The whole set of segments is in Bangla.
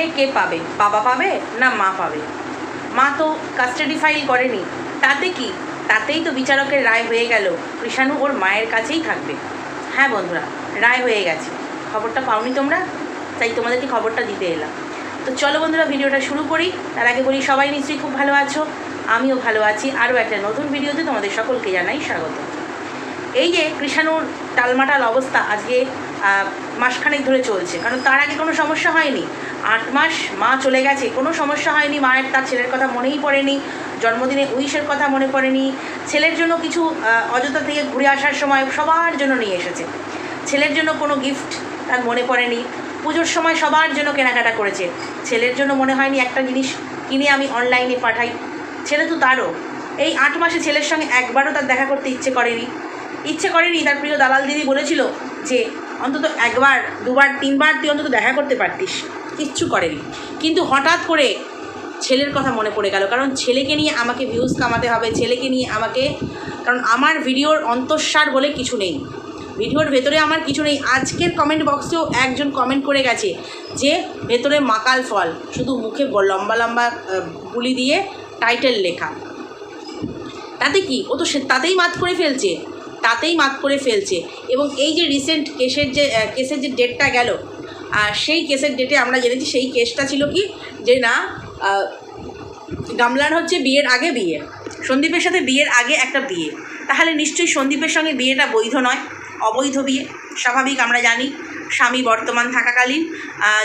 ছেলে কে পাবে? বাবা পাবে না মা পাবে? মা তো কাস্টাডি ফাইল করেনি। তাতে কি? তাতেই তো বিচারকের রায় হয়ে গেল। কৃষাণু ওর মায়ের কাছেই থাকবে। হ্যাঁ বন্ধুরা, রায় হয়ে গেছে। খবরটা পাওনি তোমরা? তাই তোমাদেরকে খবরটা দিতে এলাম। তো চলো বন্ধুরা, ভিডিওটা শুরু করি। তার আগে বলি, সবাই নিশ্চয়ই খুব ভালো আছো? আমিও ভালো আছি। আরও একটা নতুন ভিডিওতে তোমাদের সকলকে জানাই স্বাগত। এই যে কৃষাণুর টালমাটাল অবস্থা আজকে মাসখানেক ধরে চলছে। কারণ তার আগে কোনো সমস্যা হয়নি। আট মাস মা চলে গেছে। কোনো সমস্যা হয়নি, মায়ের তার ছেলের কথা মনেই পড়েনি, জন্মদিনে উইশের কথা মনে পড়েনি, ছেলের জন্য কিছু অযোধ্যা থেকে ঘুরে আসার সময় সবার জন্য নিয়ে এসেছে। ছেলের জন্য কোনো গিফট তার মনে পড়েনি, পুজোর সময় সবার জন্য কেনাকাটা করেছে। ছেলের জন্য মনে হয়নি একটা জিনিস কিনে আমি অনলাইনে পাঠাই। ছেলে তো তারও। এই আট মাসে ছেলের সঙ্গে একবারও তার দেখা করতে ইচ্ছে করেনি। ইচ্ছে করেনি, তার প্রিয় দালাল দিদি বলেছিল যে, অন্তত একবার, দুবার, তিনবার তুই অন্তত দেখা করতে পারতিস। কিচ্ছু করেনি। কিন্তু হঠাৎ করে ছেলের কথা মনে পড়ে গেল। কারণ ছেলেকে নিয়ে আমাকে ভিউজ কামাতে হবে, ছেলেকে নিয়ে আমাকে, কারণ আমার ভিডিওর অন্তঃসার বলে কিছু নেই। ভিডিওর ভেতরে আমার কিছু নেই। আজকের কমেন্ট বক্সেও একজন কমেন্ট করে গেছে যে, ভেতরে মাকাল ফল, শুধু মুখে লম্বা লম্বা বুলি দিয়ে টাইটেল লেখা। তাতে কি? ও তো সে- তাতেই মাত করে ফেলছে। তাতেই মাত করে ফেলছে। এবং এই যে রিসেন্ট কেসের যে কেসের যে ডেটটা গেল আর সেই কেসের ডেটে আমরা জেনেছি, সেই কেসটা ছিল কি? যে না গামলার হচ্ছে বিয়ের আগে বিয়ে। সন্দীপের সাথে বিয়ের আগে একটা বিয়ে। তাহলে নিশ্চয়ই সন্দীপের সঙ্গে বিয়েটা বৈধ নয়, অবৈধ বিয়ে। স্বাভাবিক আমরা জানি, স্বামী বর্তমান থাকাকালীন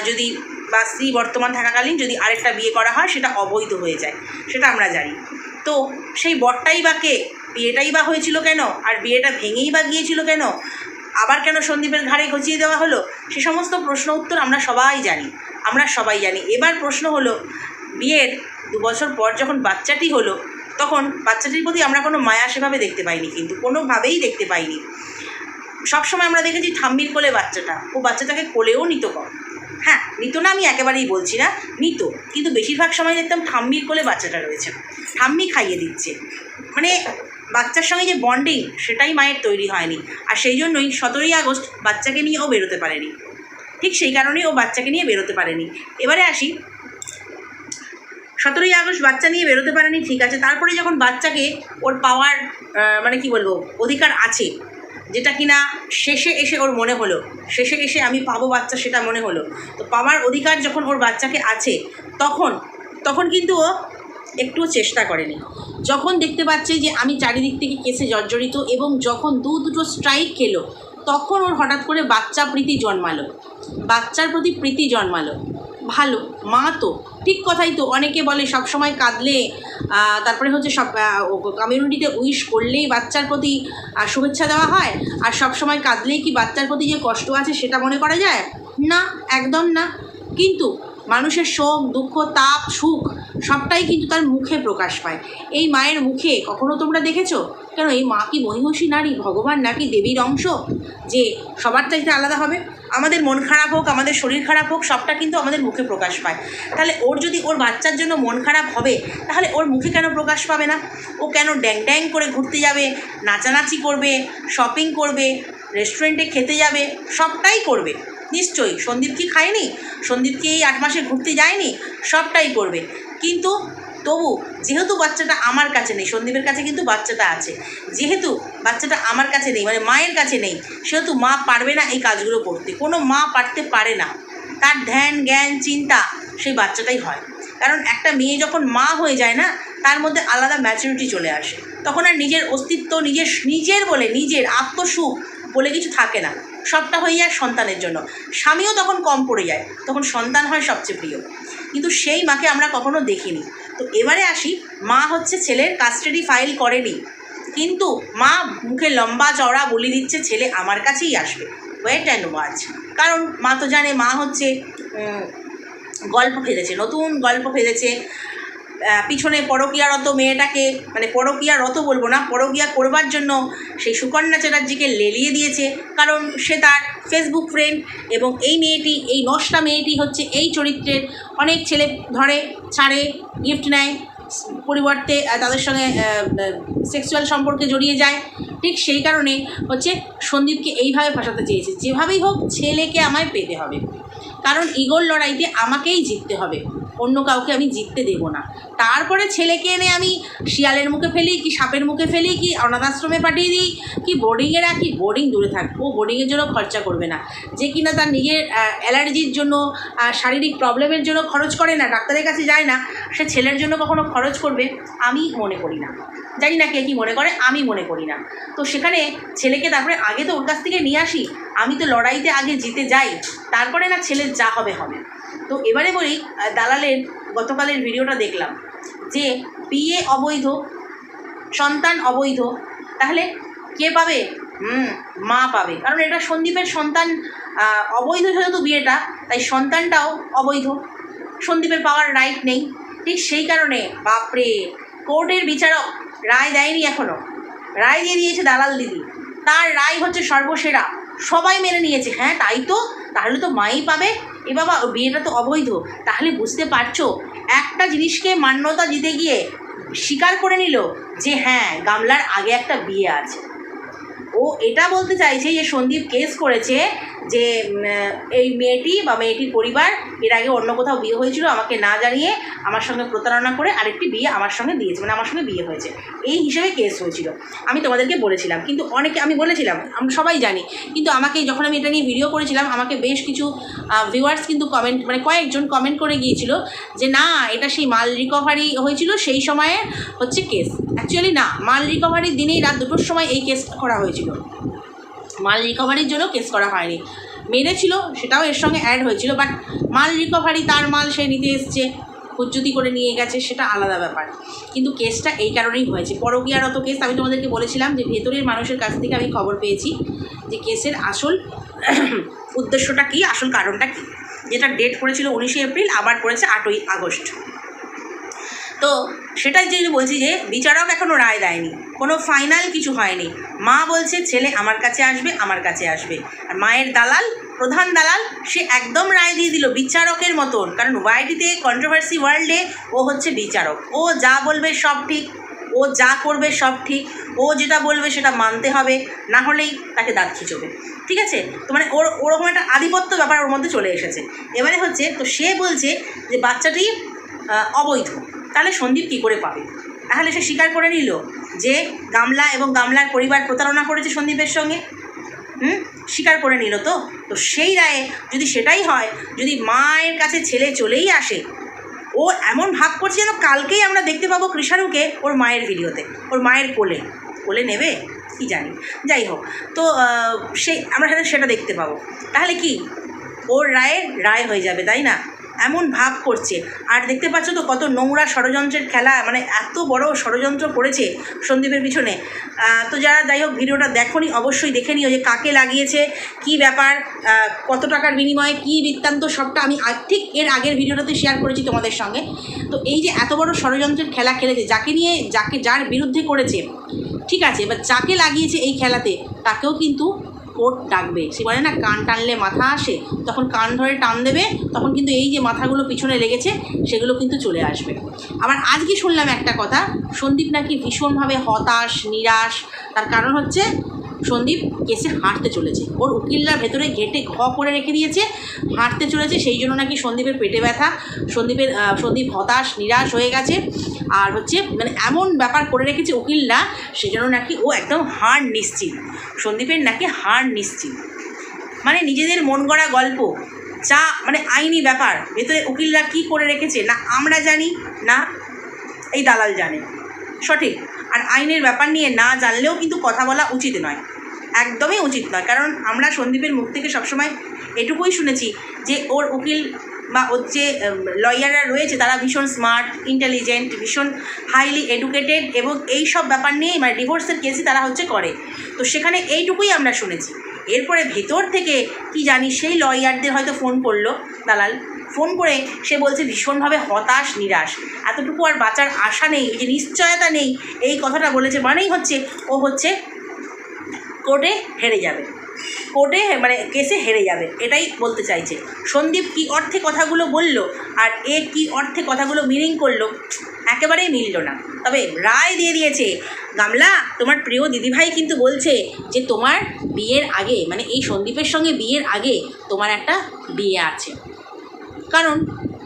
যদি বা স্ত্রী বর্তমান থাকাকালীন যদি আরেকটা বিয়ে করা হয়, সেটা অবৈধ হয়ে যায়। সেটা আমরা জানি। তো সেই বরটাই বা কে? বিয়েটাই বা হয়েছিল কেন? আর বিয়েটা ভেঙেই বা গিয়েছিল কেন? আবার কেন সন্দীপের ঘাড়ে ঘচিয়ে দেওয়া হলো? সে সমস্ত প্রশ্ন উত্তর আমরা সবাই জানি। আমরা সবাই জানি। এবার প্রশ্ন হলো, বিয়ের দু বছর পর যখন বাচ্চাটি হলো, তখন বাচ্চাটির প্রতি আমরা কোনো মায়া সেভাবে দেখতে পাইনি, কিন্তু কোনোভাবেই দেখতে পাইনি। সবসময় আমরা দেখেছি ঠাম্মির কোলে বাচ্চাটা। ও বাচ্চাটাকে কোলেও নিত কম। হ্যাঁ নিত না আমি একেবারেই বলছি না, নিত। কিন্তু বেশিরভাগ সময় দেখতাম ঠাম্মির কোলে বাচ্চাটা রয়েছে। ঠাম্মি খাইয়ে দিচ্ছে। মানে বাচ্চার সঙ্গে যে বন্ডিং সেটাই মায়ের তৈরি হয়নি। আর সেই জন্যই সতেরোই আগস্ট বাচ্চাকে নিয়ে ও বেরোতে পারেনি। ঠিক সেই কারণেই ও বাচ্চাকে নিয়ে বেরোতে পারেনি। এবারে আসি। সতেরোই আগস্ট বাচ্চা নিয়ে বেরোতে পারেনি, ঠিক আছে। তারপরে যখন বাচ্চাকে ওর পাওয়ার মানে কি বলব, অধিকার আছে, যেটা কিনা শেষে এসে ওর মনে হলো, শেষে এসে আমি পাবো বাচ্চা সেটা মনে হলো। তো পাওয়ার অধিকার যখন ওর বাচ্চাকে আছে, তখন তখন কিন্তু ও একটুও চেষ্টা করেনি। যখন দেখতে পাচ্ছে যে আমি চারিদিক থেকে কেসে জর্জরিত এবং যখন দু দুটো স্ট্রাইক খেলো, তখন ওর হঠাৎ করে বাচ্চা প্রীতি জন্মালো। বাচ্চার প্রতি প্রীতি জন্মালো। ভালো, মা তো, ঠিক কথাই তো, অনেকে বলে সব সময় কাঁদলে তারপরে হচ্ছে সব কমিউনিটিতে উইশ করলেই বাচ্চার প্রতি শুভেচ্ছা দেওয়া হয়, আর সব সময় কাঁদলেই কি বাচ্চার প্রতি যে কষ্ট আছে সেটা মনে করা যায়? না, একদম না। কিন্তু মানুষের শোক দুঃখ, তাপ, সুখ, সবটাই কিন্তু তার মুখে প্রকাশ পায়। এই মায়ের মুখে কখনো তোমরা দেখেছ? কেন এই মা কি মহিষী নারী, ভগবান নাকি দেবীর অংশ? যে সবার চাইতে আলাদা হবে? আমাদের মন খারাপ হোক, আমাদের শরীর খারাপ হোক, সবটা কিন্তু আমাদের মুখে প্রকাশ পায়। তাহলে ওর যদি ওর বাচ্চার জন্য মন খারাপ হবে, তাহলে ওর মুখে কেন প্রকাশ পাবে না? ও কেন ড্যাং ড্যাং করে ঘুরতে যাবে, নাচানাচি করবে শপিং করবে রেস্টুরেন্টে খেতে যাবে, সবটাই করবে। নিশ্চয়ই। সন্দীপ কি খায়নি? সন্দীপ কি এই আট মাসে ঘুরতে যায়নি? সবটাই করবে। কিন্তু তবু যেহেতু বাচ্চাটা আমার কাছে নেই, সন্দীপের কাছে কিন্তু বাচ্চাটা আছে। যেহেতু বাচ্চাটা আমার কাছে নেই মানে মায়ের কাছে নেই, সেহেতু মা পারবে না এই কাজগুলো করতে। কোনো মা পারতে পারে না। তার ধ্যান, জ্ঞান, চিন্তা সেই বাচ্চাটাই হয়। কারণ একটা মেয়ে যখন মা হয়ে যায় না, তার মধ্যে আলাদা ম্যাচুরিটি চলে আসে। তখন আর নিজের অস্তিত্ব, নিজের নিজের বলে, নিজের আত্মসুখ বলে কিছু থাকে না। সবটা হয়ে যায় সন্তানের জন্য। স্বামীও তখন কম পড়ে যায়, তখন সন্তান হয় সবচেয়ে প্রিয়। কিন্তু সেই মাকে আমরা কখনো দেখিনি। তো এবারে আসি, মা হচ্ছে ছেলের কাস্টাডি ফাইল করেনি। কিন্তু মা মুখে লম্বা চওড়া বলে দিচ্ছে, ছেলে আমার কাছেই আসবে। ওয়েট অ্যান্ড ওয়াচ কারণ মা তো জানে, মা হচ্ছে গল্প ফেলেছে, নতুন গল্প ফেলেছে। পিছনে পরকীয়ারত মেয়েটাকে মানে পরকীয়ারত বলব না, পরকীয়া করবার জন্য সেই সুকন্যা চ্যাটার্জিকে লেলিয়ে দিয়েছে। কারণ সে তার ফেসবুক ফ্রেন্ড এবং এই মেয়েটি, এই নষ্টা মেয়েটি হচ্ছে এই চরিত্রের অনেক ছেলে ধরে, ছাড়ে গিফট নেয় পরিবর্তে তাদের সঙ্গে সেক্সুয়াল সম্পর্কে জড়িয়ে যায়। ঠিক সেই কারণে হচ্ছে সন্দীপকে এইভাবে ফাঁসাতে চেয়েছে। যেভাবেই হোক ছেলেকে আমায় পেতে হবে। কারণ ইগোর লড়াইতে আমাকেই জিততে হবে। অন্য কাউকে আমি জিততে দেব না। তারপরে ছেলেকে এনে আমি শিয়ালের মুখে ফেলি, কি সাপের মুখে ফেলি, কি অনাথ আশ্রমে পাঠিয়ে দিই, কি বোর্ডিংয়ে রাখি বোর্ডিং দূরে থাক, ও বোর্ডিংয়ের জন্য খরচা করবে না। যে কিনা তার নিজের অ্যালার্জির জন্য শারীরিক প্রবলেমের জন্য খরচ করে না, ডাক্তারের কাছে যায় না, সে ছেলের জন্য কখনো খরচ করবে, আমি মনে করি না। জানি না কে কী মনে করে, আমি মনে করি না। তো সেখানে ছেলেকে তারপরে আগে তো ওর কাছ থেকে নিয়ে আসি, আমি তো লড়াইতে আগে জিতে যাই, তারপরে না ছেলের যা হবে হবে। তো এবারে বলি দালালের গতকালের ভিডিওটা দেখলাম যে বিয়ে অবৈধ, সন্তান অবৈধ, তাহলে কে পাবে? হুম, মা পাবে। কারণ এটা সন্দীপের সন্তান অবৈধ যেহেতু বিয়েটা, তাই সন্তানটাও অবৈধ। সন্দীপের পাওয়ার রাইট নেই। ঠিক সেই কারণে, বাপরে, কোর্টের বিচারক রায় দেয়নি এখনও রায় দিয়ে দিয়েছে দালাল দিদি। তার রায় হচ্ছে সর্বসেরা। সবাই মেনে নিয়েছে। হ্যাঁ তাই তো, তাহলে তো মাই পাবে। এ বাবা, বিয়েটা তো অবৈধ। তাহলে বুঝতে পারছ, একটা জিনিসকে মান্যতা দিতে গিয়ে স্বীকার করে নিল যে হ্যাঁ গামলার আগে একটা বিয়ে আছে। ও এটা বলতে চাইছে যে সন্দীপ কেস করেছে যে এই মেয়েটি বা মেয়েটির পরিবার এর আগে অন্য কোথাও বিয়ে হয়েছিল, আমাকে না জানিয়ে আমার সঙ্গে প্রতারণা করে আরেকটি বিয়ে আমার সঙ্গে দিয়েছে মানে আমার সঙ্গে বিয়ে হয়েছে। এই হিসেবে কেস হয়েছিল। আমি তোমাদেরকে বলেছিলাম, কিন্তু অনেকে, আমি বলেছিলাম, আমরা সবাই জানি, কিন্তু আমাকে যখন আমি এটা নিয়ে ভিডিও করেছিলাম, আমাকে বেশ কিছু ভিউয়ার্স কিন্তু কমেন্ট মানে কয়েকজন কমেন্ট করে গিয়েছিল যে, না, এটা সেই মাল রিকভারি হয়েছিল, সেই সময়ে হচ্ছে কেস অ্যাকচুয়ালি না, মাল রিকভারির দিনেই রাত দুটোর সময় এই কেস করা হয়েছিল। মাল রিকভারির জন্য কেস করা হয়নি। মেরেছিল, সেটাও এর সঙ্গে অ্যাড হয়েছিল বাট মাল রিকভারি তার মাল সে নিতে এসছে হুজ্জুতি করে নিয়ে গেছে, সেটা আলাদা ব্যাপার। কিন্তু কেসটা এই কারণেই হয়েছে। পরকীয়ারত কেস আমি তোমাদেরকে বলেছিলাম যে, ভেতরের মানুষের কাছ থেকে আমি খবর পেয়েছি যে কেসের আসল উদ্দেশ্যটা কী, আসল কারণটা কী? যেটা ডেট পড়েছিল উনিশে এপ্রিল, আবার পড়েছে আটই আগস্ট। তো সেটাই যে বলছি যে বিচারক এখনও রায় দেয়নি। কোনো ফাইনাল কিছু হয়নি। মা বলছে, ছেলে আমার কাছে আসবে, আমার কাছে আসবে। আর মায়ের দালাল, প্রধান দালাল, সে একদম রায় দিয়ে দিল বিচারকের মতন। কারণ ওয়াইটিতে কন্ট্রোভার্সি ওয়ার্ল্ডে ও হচ্ছে বিচারক। ও যা বলবে সব ঠিক, ও যা করবে সব ঠিক, ও যেটা বলবে সেটা মানতে হবে, না হলেই তাকে দাঁত খিচবে। ঠিক আছে? তো মানে ওর, ওরকম একটা আধিপত্য ব্যাপার ওর মধ্যে চলে এসেছে। এবারে হচ্ছে, তো সে বলছে যে বাচ্চাটি অবৈধ। তাহলে সন্দীপ কী করে পাবে? তাহলে সে স্বীকার করে নিল যে গামলা এবং গামলার পরিবার প্রতারণা করেছে সন্দীপের সঙ্গে। হুম? স্বীকার করে নিল তো? তো সেই রায়ে যদি সেটাই হয়, যদি মায়ের কাছে ছেলে চলেই আসে, ও এমন ভাগ করছে যেন কালকেই আমরা দেখতে পাবো কৃষাণুকে ওর মায়ের ভিডিওতে, ওর মায়ের কোলে। কোলে নেবে? কি জানি। যাই হোক, তো সেই, আমরা সেটা দেখতে পাবো। তাহলে কি? ওর রায়ের রায় হয়ে যাবে, তাই না? এমন ভাব করছে। আর দেখতে পাচ্ছ তো কত নোংরা ষড়যন্ত্রের খেলা মানে এত বড় ষড়যন্ত্র করেছে সন্দীপের পিছনে। তো যারা যাই হোক ভিডিওটা দেখোনি, অবশ্যই দেখে নিও যে কাকে লাগিয়েছে, কি ব্যাপার কত টাকার বিনিময়ে কি বৃত্তান্ত, সবটা আমি ঠিক এর আগের ভিডিওটাতে শেয়ার করেছি তোমাদের সঙ্গে। তো এই যে এত বড় ষড়যন্ত্রের খেলা খেলেছে, যাকে নিয়ে, যাকে যার বিরুদ্ধে করেছে, ঠিক আছে, এবার যাকে লাগিয়েছে এই খেলাতে, তাকেও কিন্তু কোর্ট ডাকবে। সে বলে, না, কান টানলে মাথা আসে। তখন কান ধরে টান দেবে, তখন কিন্তু এই যে মাথাগুলো পিছনে লেগেছে, সেগুলো কিন্তু চলে আসবে। আবার আজকে শুনলাম একটা কথা, সন্দীপ নাকি ভীষণভাবে হতাশ, নিরাশ। তার কারণ হচ্ছে সন্দীপ কেসে হাঁটতে চলেছে। ওর উকিলরা ভেতরে ঘেটে ঘ করে রেখে দিয়েছে, হাঁটতে চলেছে, সেই জন্য নাকি সন্দীপের পেটে ব্যথা, সন্দীপের সন্দীপ হতাশ, নিরাশ হয়ে গেছে। আর হচ্ছে মানে এমন ব্যাপার করে রেখেছে উকিলরা, সেজন্য নাকি ও একদম হার নিশ্চিত। সন্দীপের নাকি হার নিশ্চিত। মানে নিজেদের মন গড়া গল্প, যা মানে আইনি ব্যাপার। ভেতরে উকিলরা কী করে রেখেছে, না আমরা জানি, না এই দালাল জানে। সঠিক। আর আইনের ব্যাপার নিয়ে না জানলেও কিন্তু কথা বলা উচিত নয়। একদমই উচিত নয়। কারণ আমরা সন্দীপের মুখ থেকে সবসময় এটুকুই শুনেছি যে ওর উকিল বা ওর যে লয়াররা রয়েছে, তারা ভীষণ স্মার্ট ইন্টেলিজেন্ট ভীষণ হাইলি এডুকেটেড এবং এই সব ব্যাপার নিয়েই মানে ডিভোর্সের কেসই তারা হচ্ছে করে। তো সেখানে এইটুকুই আমরা শুনেছি। এরপরে ভেতর থেকে কি জানি সেই লয়ারদের হয়তো ফোন করল দালাল। ফোন করে সে বলছে, ভীষণভাবে হতাশ, নিরাশ। এতটুকু আর বাঁচার আশা নেই যে নিশ্চয়তা নেই, এই কথাটা বলেছে মানেই হচ্ছে ও হচ্ছে কোর্টে হেরে যাবে। কোর্টে মানে কেসে হেরে যাবে, এটাই বলতে চাইছে। সন্দীপ কি অর্থে কথাগুলো বলল আর এ কি অর্থে কথাগুলো মিনিং করল, একেবারেই মিলল না। তবে রায় দিয়ে দিয়েছে, গামলা, তোমার প্রিয় দিদিভাই কিন্তু বলছে যে তোমার বিয়ের আগে মানে এই সন্দীপের সঙ্গে বিয়ের আগে তোমার একটা বিয়ে আছে। কারণ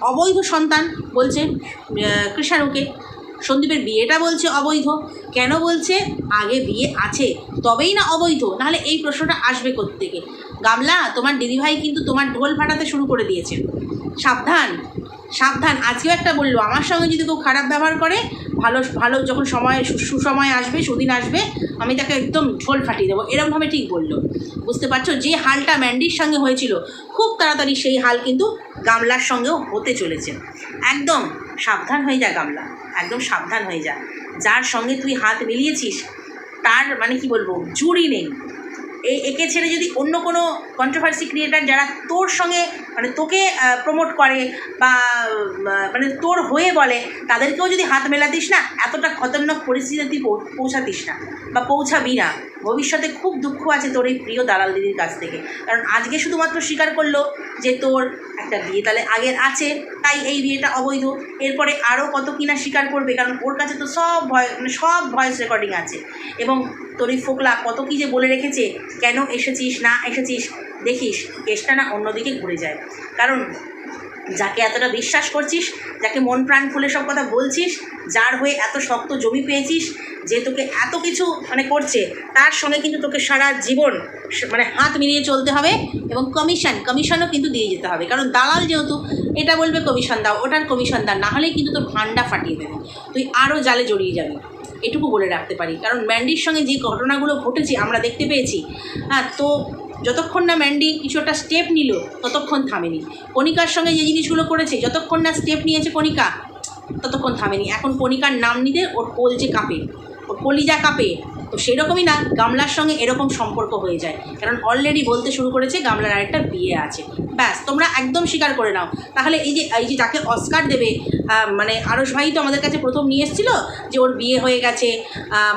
অবৈধ সন্তান বলছে কৃষাণুকে। সন্দীপের বিয়েটা বলছে অবৈধ। কেন বলছে? আগে বিয়ে আছে, তবেই না অবৈধ। নাহলে এই প্রশ্নটা আসবে থেকে গামলা, তোমার দিদিভাই কিন্তু তোমার ঢোল ফাটাতে শুরু করে দিয়েছে সাবধান সাবধান। আজকেও একটা বলল, আমার সঙ্গে যদি কেউ খারাপ ব্যবহার করে, ভালো ভালো যখন সময় সুসময় আসবে, সুদিন আসবে, আমি তাকে একদম ঢোল ফাটিয়ে দেবো। এরমভাবে ঠিক বলল। বুঝতে পারছ? যে হালটা ম্যান্ডির সঙ্গে হয়েছিল, খুব তাড়াতাড়ি সেই হাল কিন্তু গামলার সঙ্গেও হতে চলেছে। একদম। সাবধান হয়ে যা গামলা, একদম সাবধান হয়ে যা। যার সঙ্গে তুই হাত মিলিয়েছিস, তার মানে কি বলব, জুড়ি নেই। এই একে ছেড়ে যদি অন্য কোনো কন্ট্রোভার্সি ক্রিয়েটার যারা তোর সঙ্গে মানে তোকে প্রমোট করে বা মানে তোর হয়ে বলে, তাদেরকেও যদি হাত মেলাতিস না, এতটা খতরনাক পরিস্থিতিতে তুই পৌঁছাতিস না বা পৌঁছাবি না। ভবিষ্যতে খুব দুঃখ আছে তোর এই প্রিয় দালাল দিদির কাছ থেকে। কারণ আজকে শুধুমাত্র স্বীকার করল যে তোর একটা বিয়ে তাহলে আগের আছে, তাই এই বিয়েটা অবৈধ। এরপরে আরও কত কিনা স্বীকার করবে, কারণ ওর কাছে তো সব ভয় মানে সব ভয়েস রেকর্ডিং আছে। এবং তোর এই ফোকলা কত কী যে বলে রেখেছে? কেন এসেছিস? না এসেছিস? দেখিস, কেসটা না অন্যদিকে ঘুরে যায়। কারণ যাকে এতটা বিশ্বাস করছিস, যাকে মন প্রাণ খুলে সব কথা বলছিস, যার হয়ে এত শক্ত জমি পেয়েছিস যে তোকে এত কিছু মানে করছে, তার সঙ্গে কিন্তু তোকে সারা জীবন মানে হাত মিলিয়ে চলতে হবে এবং কমিশন কমিশনও কিন্তু দিয়ে যেতে হবে। কারণ দালাল যেহেতু, এটা বলবে কমিশন দাও, ওটার কমিশন দাও না হলেই কিন্তু তোর ভান্ডা ফাটিয়ে দেবে। তুই আরও জালে জড়িয়ে যাবি। এটুকু বলে রাখতে পারি। কারণ ম্যান্ডির সঙ্গে যে ঘটনাগুলো ঘটেছে, আমরা দেখতে পেয়েছি। হ্যাঁ তো যতক্ষণ না ম্যান্ডি কিছু একটা স্টেপ নিল, ততক্ষণ থামেনি। কণিকার সঙ্গে যে জিনিসগুলো করেছে, যতক্ষণ না স্টেপ নিয়েছে কণিকা, ততক্ষণ থামেনি। এখন কণিকার নাম নিতে ওর কলজে কাঁপে। ওর কলিজা কাঁপে, তো সেরকমই না, গামলার সঙ্গে এরকম সম্পর্ক হয়ে যায়। কারণ অলরেডি বলতে শুরু করেছে গামলার আরেকটা বিয়ে আছে। ব্যাস, তোমরা একদম স্বীকার করে নাও। তাহলে এই যে এই যে যাকে অস্কার দেবে মানে আরস ভাই তো আমাদের কাছে প্রথম নিয়ে এসেছিল যে ওর বিয়ে হয়ে গেছে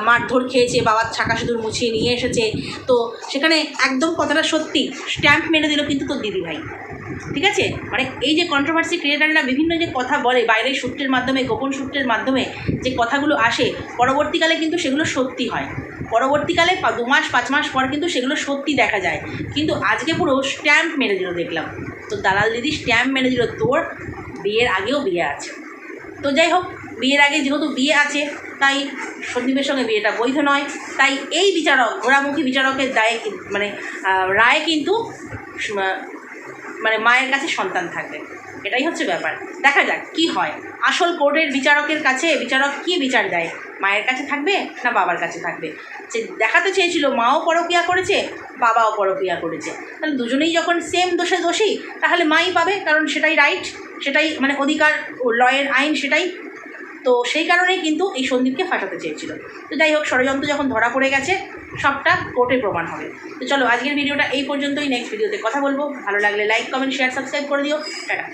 মারধর খেয়েছে, বাবার ছাকা সিঁদুর মুছিয়ে নিয়ে এসেছে। তো সেখানে একদম কথাটা সত্যি স্ট্যাম্প মেরে দিল কিন্তু তোর দিদি ভাই ঠিক আছে? মানে এই যে কন্ট্রোভার্সি ক্রিয়েটাররা বিভিন্ন যে কথা বলে বাইরের সূত্রের মাধ্যমে, গোপন সূত্রের মাধ্যমে যে কথাগুলো আসে, পরবর্তীকালে কিন্তু সেগুলো সত্যি হয়। পরবর্তীকালে দু মাস, পাঁচ মাস পর কিন্তু সেগুলো সত্যি দেখা যায়। কিন্তু আজকে পুরো স্ট্যাম্প মেরে দিল দেখলাম। তো দালাল দিদি স্ট্যাম্প মেরে দিল, তোর বিয়ের আগেও বিয়ে আছে। তো যাই হোক, বিয়ের আগে যেহেতু বিয়ে আছে, তাই সন্দীপের সঙ্গে বিয়েটা বৈধ নয়। তাই এই বিচারক, ঘোড়ামুখী বিচারকের দায়ে মানে রায় কিন্তু মানে মায়ের কাছে সন্তান থাকবে। এটাই হচ্ছে ব্যাপার। দেখা যাক কি হয়। আসল কোর্টের বিচারকের কাছে বিচারক কি বিচার দেয়? মায়ের কাছে থাকবে না বাবার কাছে থাকবে? যে দেখাতে চেয়েছিল, মাও পরকিয়া করেছে, বাবাও পরকিয়া করেছে। তাহলে দুজনেই যখন সেম দোষে দোষী, তাহলে মাই পাবে, কারণ সেটাই রাইট সেটাই মানে অধিকার লয়ের আইন, সেটাই তো সেই কারণেই কিন্তু এই সন্দীপকে ফাটাতে চেয়েছিল। তো যাই হোক, ষড়যন্ত্র যখন ধরা পড়ে গেছে, সবটা কোর্টে প্রমাণ হবে। তো চলো, আজকের ভিডিওটা এই পর্যন্তই। নেক্সট ভিডিওতে কথা বলব। ভালো লাগলে লাইক কমেন্ট শেয়ার সাবস্ক্রাইব করে দিও। টাটা।